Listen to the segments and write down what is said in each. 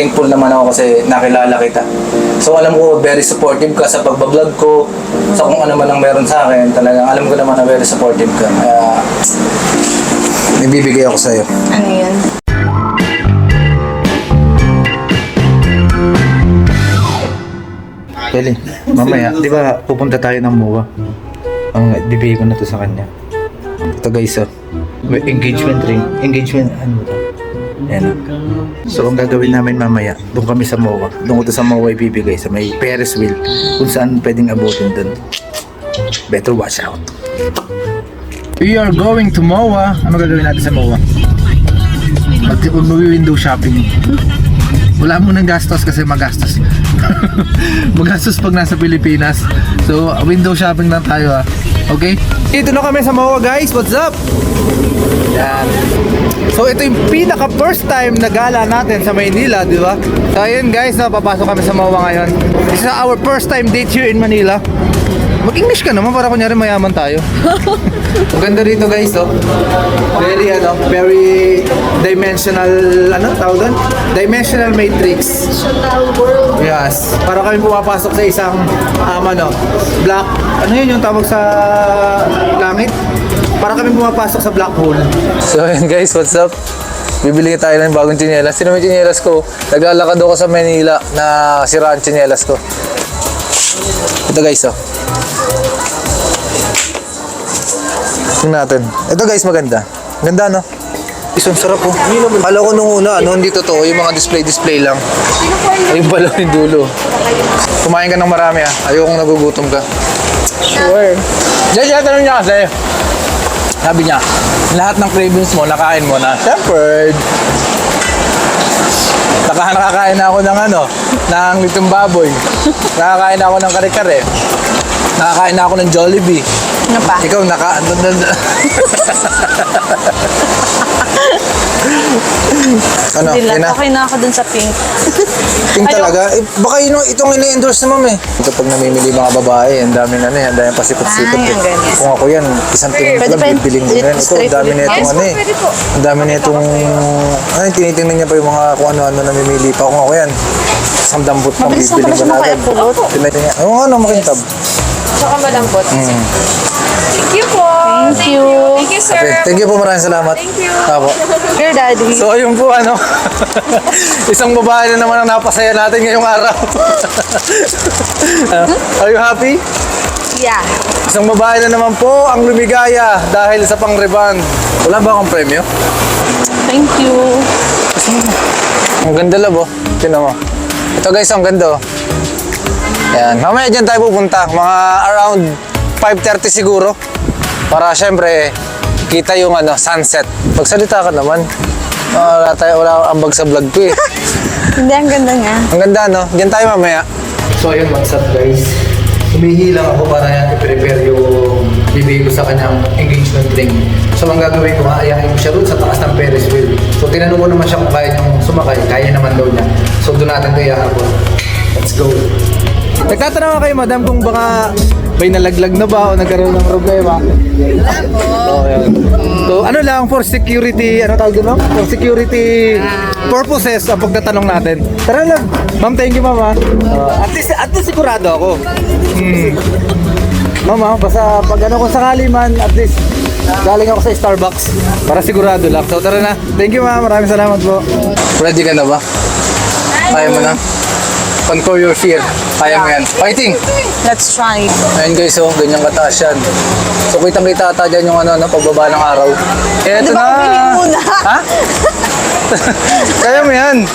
thankful naman ako kasi nakilala kita. So alam ko very supportive ka sa pagbablog ko, sa kung ano man ang meron sa akin. Talagang alam ko naman na very supportive ka. Kaya ibibigay ako sa'yo. Ano yun? Kelly, mamaya, di ba pupunta tayo ng MOA? Ang bibigay ko na to sa kanya. Ito guys, oh. May engagement ring. Engagement, ano ba to? Ayan. oh. So, ang gagawin namin mamaya, doon kami sa MOA. Doon ko sa MOA ibibigay sa may Ferris wheel kung saan pwedeng abutin doon. Better watch out. We are going to MOA. Ano gagawin natin sa MOA? Mag- Mag-window shopping. Wala mo ng gastos kasi magastos. magastos pag nasa Pilipinas. So, window shopping lang tayo ah. Okay? Dito na kami sa MOA guys. What's up? Yan. So, ito yung pinaka first time na gala natin sa Maynila, di ba? So, ayun guys, na papasok kami sa MOA ngayon. This is our first time date here in Manila. Mag-English ka naman para kunyari mayaman tayo. Ang ganda rito guys, oh. Very ano, very dimensional, ano tawag doon? Dimensional matrix. Yes. Para kami pumapasok sa isang, um, ano, black, ano yun yung tawag sa langit? Para kami pumapasok sa black hole. So yun guys, what's up? Bibili tayo ng bagong tsinelas. Sino may tsinelas ko? Naglalakad ako sa Manila na sira ang tsinelas ko. Ito guys, oh. Tingnan natin. Ito guys, maganda. Ganda, no? Isang sarap po. Kala ko nung una, ano, hindi totoo. Yung mga display-display lang. Ayun pala yung dulo. Kumain ka ng marami, ah. Ayokong nagugutom ka. Sure. Diyan siya, tanong niya kasi. Sabi niya, lahat ng cravings mo, nakain mo na. Shepherd! Naka, nakakain na ako ng ano, ng litong baboy. Nakakain na ako ng kare-kare. Nakakain na ako ng Jollibee. Ano pa? Ikaw, naka... ano, Hindi lang. na? Okay na ako dun sa pink. Pink Ayaw. talaga. Eh, baka yun, itong ina-endorse na ma'am eh. Ito pag namimili mga babae, ang daming ano eh, ang daming pasipot-sipot Ay, eh. ang ganyan. Kung ako yan, isang tingin ko lang, bibiling ko yan. Ito, ang dami na itong Yes, ano eh. Ang dami na itong, ano, tinitingnan niya pa yung mga kung ano-ano namimili pa. Kung ako yan, isang dampot pang Mabilis na bibiling pala ko siya na agad. makayapulot. Tinitingnan niya, oo nga, makintab. Tsaka malambot. Mm. Thank you po. Thank you. Thank you, sir. Okay, thank you po, maraming salamat. Thank you. Apo. Dear Daddy. So ayun po ano, isang babae na naman ang napasaya natin ngayong araw. Ah, Are you happy? yeah. Isang babae na naman po ang lumigaya dahil sa pang-reband. Wala ba akong premyo? Thank you. Ang ganda labo. Tingnan mo. Ito guys, ang ganda oh. Yan. Mamaya dyan tayo pupunta. Mga around 5.30 siguro. Para syempre, kita yung ano, sunset. Magsalita ka naman. Ah, wala tayo, wala ambag sa vlog ko eh. Hindi, ang ganda nga. Ang ganda, no? Diyan tayo mamaya. So, ayun, what's up, guys? Humihilang ako para i-prepare yung bibigay ko sa kanyang engagement ring. So, ang gagawin ko, aayahin ko siya doon sa taas ng Ferris wheel. So, tinanong ko naman siya kung kaya niyang sumakay. Kaya naman daw niya. So, doon natin ito iaabot. Let's go. Nagtatanong ako kay madam kung baka may nalaglag na ba o nagkaroon ng problema. Oh, yan. So, ano lang for security, ano tawag doon? For security purposes ang pagtatanong natin. Tara lang. Ma'am, thank you, mama. Uh, at least, at least sigurado ako. Hmm. Mama, basta pag ano kung sakali man, at least galing ako sa Starbucks para sigurado lang. So, tara na. Thank you, ma'am. Maraming salamat po. Ready ka na ba? Kaya mo na? Conquer your fear. Kaya mo yan. Fighting! Let's try. Ayun guys, oh, ganyan kataas yan. So kitang kita ata dyan yung ano, ano, pagbaba ng araw. Eto Di ba na! muna? Ha? Kaya mo yan.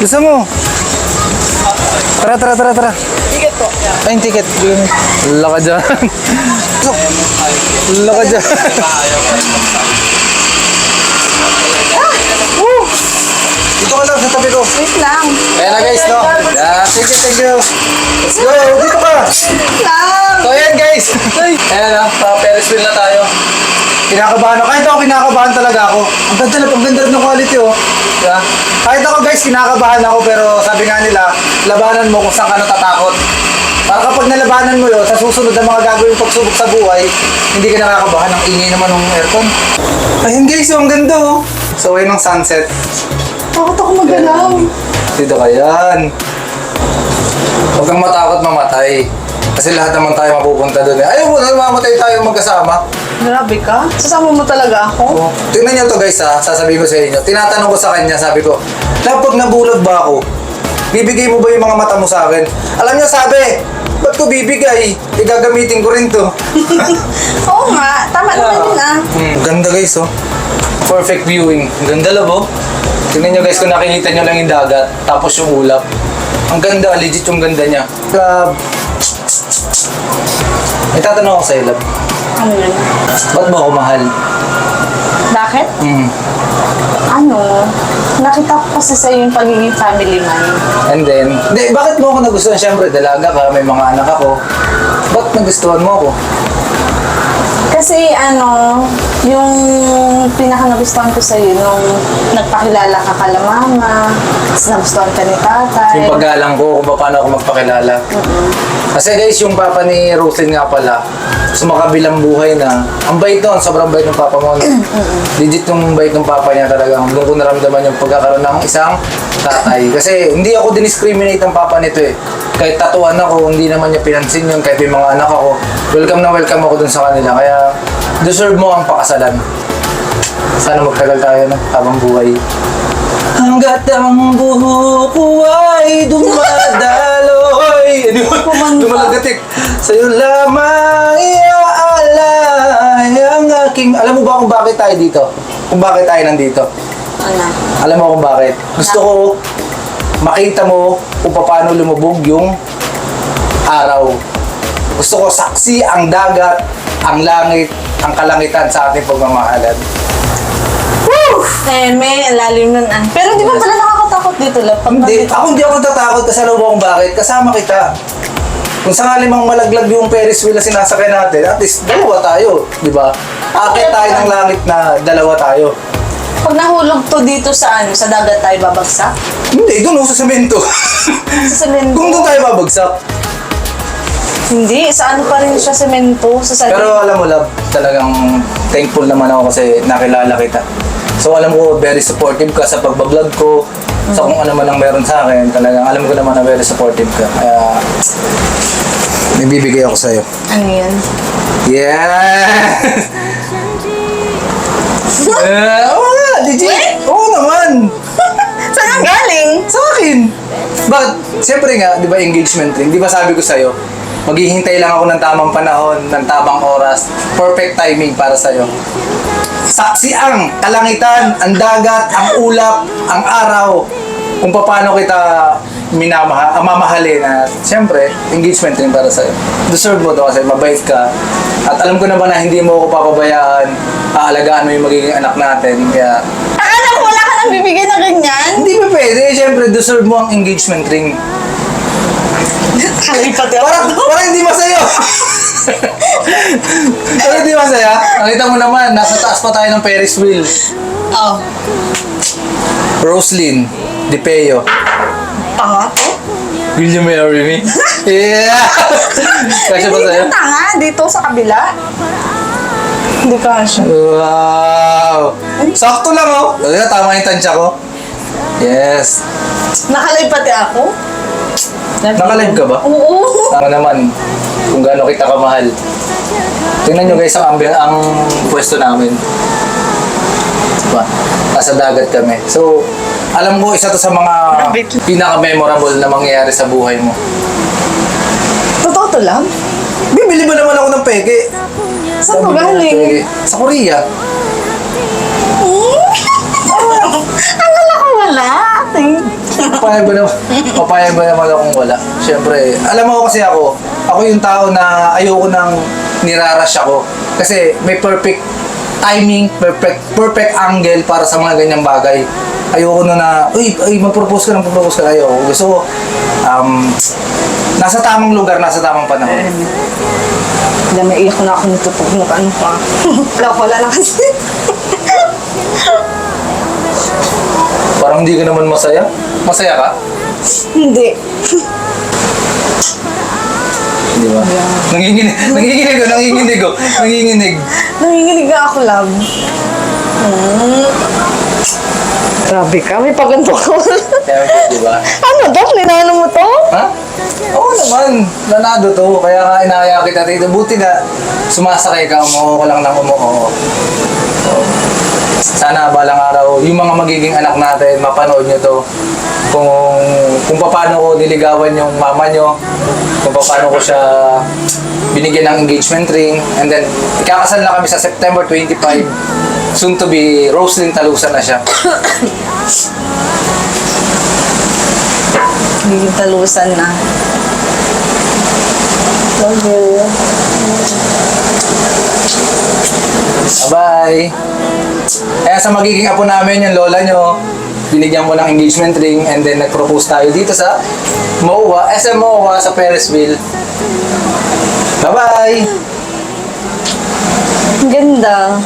Gusto mo? Tara, tara, tara, tara. Ticket po. Ay, yung ticket. Wala ka dyan. Wala ka dyan. Wait lang. Ayan na guys, no? Yeah, thank you, thank you. Let's go! Dito ka! Wait lang. So ayan guys. Ayan na, pa Ferris wheel na tayo. Kinakabahan ako. Kahit ako kinakabahan talaga ako. Ang ganda na, ang ganda rin ng quality oh. Diba? Kahit ako guys, kinakabahan ako pero sabi nga nila, labanan mo kung saan ka natatakot. Para kapag nalabanan mo yun, sa susunod na mga gagawin pagsubok sa buhay, hindi ka nakakabahan. Ang ingay naman ng aircon. Ayun guys, oh, ang ganda oh. So ayun ang sunset. Takot ako magalaw. Dito ka yan. Huwag kang matakot mamatay. Kasi lahat naman tayo mapupunta doon eh. Ayaw mo na mamatay tayo magkasama. Grabe ka. Sasama mo talaga ako? Oh. Tingnan niyo to guys ha, sasabihin ko sa inyo. Tinatanong ko sa kanya, sabi ko, Kapag nabulag ba ako, bibigay mo ba yung mga mata mo sa akin? Alam niya sabi, ba't ko bibigay? Igagamitin ko rin to. Oo nga. Tama naman yun ah. Hmm, ganda guys oh. Perfect viewing. Ganda oh. Tingnan nyo guys kung nakikita nyo lang yung dagat, tapos yung ulap. Ang ganda, legit yung ganda niya. Love. May tatanong ako sa'yo, love. Ano yun? Ba't mo ako mahal? Bakit? Hmm. Ano? Nakita ko kasi sa yung pagiging family man. And then, hindi, bakit mo ako nagustuhan? Siyempre, dalaga ka, may mga anak ako. Ba't nagustuhan mo ako? Kasi ano, yung pinaka nagustuhan ko sa'yo nung nagpakilala ka kala mama, tapos nagustuhan ka ni tatay. Yung paggalang ko kung paano ako magpakilala. Kasi guys, yung papa ni Roslyn nga pala, sumakabilang buhay na, ang bait doon, sobrang bait ng papa mo. no? Legit yung bait ng papa niya talagang doon ko naramdaman yung pagkakaroon ng isang tatay. Kasi hindi ako diniscriminate ng papa nito eh. Kahit tatuan ako, hindi naman niya pinansin yun. Kahit yung mga anak ako, welcome na welcome ako dun sa kanila. Kaya deserve mo ang pakasalan. Sana magtagal tayo no, habang buhay. Hanggat ang buho ko ay dumadaloy. Ano yun? Kumanta. Dumalagatik. Sa'yo lamang iaalay ang aking... Alam mo ba kung bakit tayo dito? Kung bakit tayo nandito? Ano? Alam mo kung bakit? Gusto ko makita mo kung paano lumubog yung araw. Gusto ko saksi ang dagat, ang langit, ang kalangitan sa ating pagmamahalan. Eh, may lalim nun ah. Pero di ba pala nakakatakot dito, love? Pag Hindi, ako hindi ako natatakot kasi alam mo kung bakit. Kasama kita. Kung sakali mang malaglag yung Ferris wheel na sinasakay natin, at least dalawa tayo, di ba? Akit tayo ng langit na dalawa tayo. Pag nahulog to dito sa ano, sa dagat tayo babagsak. Hindi, doon ako sa semento. Sa semento. Kung doon tayo babagsak. Hindi, sa ano pa rin siya semento, sa salim. Pero alam mo, love, talagang thankful naman ako kasi nakilala kita. So alam ko, very supportive ka sa pagbablog ko, sa kung ano man ang meron sa akin. Talagang alam ko naman na very supportive ka. Kaya, may bibigay ako sa'yo. Ano yan? Yeah! Eh, Oo nga, legit! Oo naman! Saan ang galing? Sa akin! But, siyempre nga, di ba engagement ring? Di ba sabi ko sa'yo, maghihintay lang ako ng tamang panahon, ng tamang oras, perfect timing para sa'yo. Saksi ang kalangitan, ang dagat, ang ulap, ang araw, kung paano kita minamaha, ah, mamahalin at siyempre, engagement rin para sa'yo. Deserve mo to kasi mabait ka. At alam ko naman na hindi mo ako papabayaan, aalagaan mo yung magiging anak natin. Kaya, Akala ko wala ka nang bibigyan ng ganyan. hindi pa pwede. Siyempre, deserve mo ang engagement ring. Kalay pati ako. Parang, parang hindi masaya. parang hindi masaya. Nakita mo naman, nasa taas pa tayo ng Ferris wheel. Oh, Roslyn, DePeo. tanga to. Will you marry me? Yeah! Kasi ba Hindi sa'yo? ka tanga, dito sa kabila. Hindi ka siya. Wow! Sakto lang oh. Talaga, tama yung tansya ko. Yes. Nakalay pati ako. Nakalive ka ba? Oo. Tama naman kung gaano kita kamahal. Tingnan nyo guys ang, ambi- ang pwesto namin. Diba? Nasa dagat kami. So, alam ko isa to sa mga pinaka-memorable na mangyayari sa buhay mo. Totoo to lang? Bibili ba naman ako ng peke? Saan Sabi ko, galing? peke. Sa Korea. Akala ko wala. Thank Papayag ba naman, papayag ba naman akong wala? Siyempre, alam mo kasi ako, ako yung tao na ayoko nang nirarush ako. Kasi may perfect timing, perfect perfect angle para sa mga ganyang bagay. Ayoko na na, uy, uy, mag-propose ka na, mag-propose ka na. Ayoko. Gusto ko, um, nasa tamang lugar, nasa tamang panahon. Wala, may iyak na ako nito pag ano pa. wala, wala na kasi. Parang hindi ka naman masaya. Masaya ka? Hindi. Di ba? Nanginginig, nanginginig ko, nanginginig ko, nanginginig. Nanginginig nga ako, love. Hmm. Grabe ka, may paganto ka. Di ba? ano, Dok? Ninano mo to? Ha? Oo naman. Nanado to. Kaya nga inaya kita dito. Buti nga, sumasakay ka, umuho ko lang ng umuho. Sana balang araw, yung mga magiging anak natin, mapanood nyo to. Kung, kung paano ko niligawan yung mama nyo, kung paano ko siya binigyan ng engagement ring, and then, ikakasal na kami sa September 25. Soon to be, Roslyn Talusan na siya. Hindi talusan na. Love you. Bye! Kaya sa magiging apo namin, yung lola nyo, binigyan ko ng engagement ring and then nag-propose tayo dito sa MOA, SM MOA sa Ferrisville. Bye-bye! Ang ganda.